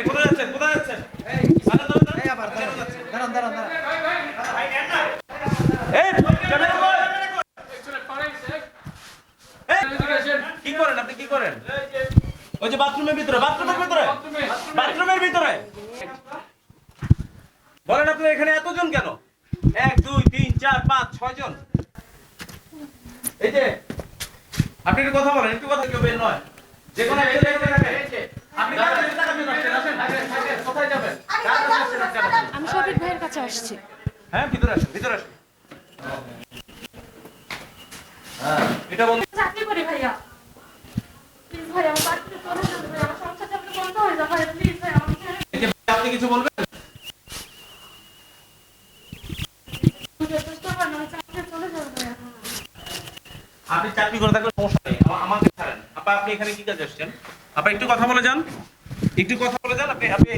এই, কোথায় যাচ্ছেন? কোথায় যাচ্ছেন? দাঁড়ান, দাঁড়ান, দাঁড়ান। এই আবার দাঁড়ান দাঁড়ান দাঁড়ান দাঁড়ান এই, ক্যামেরা কই? এই, কি করেন আপনি? কি করেন? ওই যে বাথরুমের ভিতরে বাথরুমের ভিতরে। বাথরুমের ভিতরে। বলেন আপনি এখানে এতজন কেন? এক দুই তিন চার পাঁচ ছয় জন। এই যে আপনি একটু কথা বলেন একটু কথা কেউ বের নয়। যে কোনো একটা জায়গায় থাকেন। আপনি কার কাছে টাকা দিয়ে আসছেন? আসেন। কোথায় যাবেন কার কাছে আসছেন আপনি আমাকে? আমি শফিক ভাইয়ের কাছে আসছি। হ্যাঁ ভিতরে আসেন ভিতরে আসেন। হ্যাঁ এটা বল চাকরি করি ভাইয়া। প্লিজ ভাই আমার বাড়িতে চলে যাবে ভাই আমার সংসারটা আপনি বন্ধ হয়ে যাবে ভাই প্লিজ ভাই আমাকে ছেড়ে এই যে আপনি কিছু বলবেন? দিন যথেষ্ট করেন আমি চাকরি আপনি করে থাকলে সমস্যা নেই আমাকে ছাড়েন। আপা আপনি এখানে কি কাজে আসছেন? আপা একটু কথা বলে যান। একটু কথা বলে যান আপনি আপনি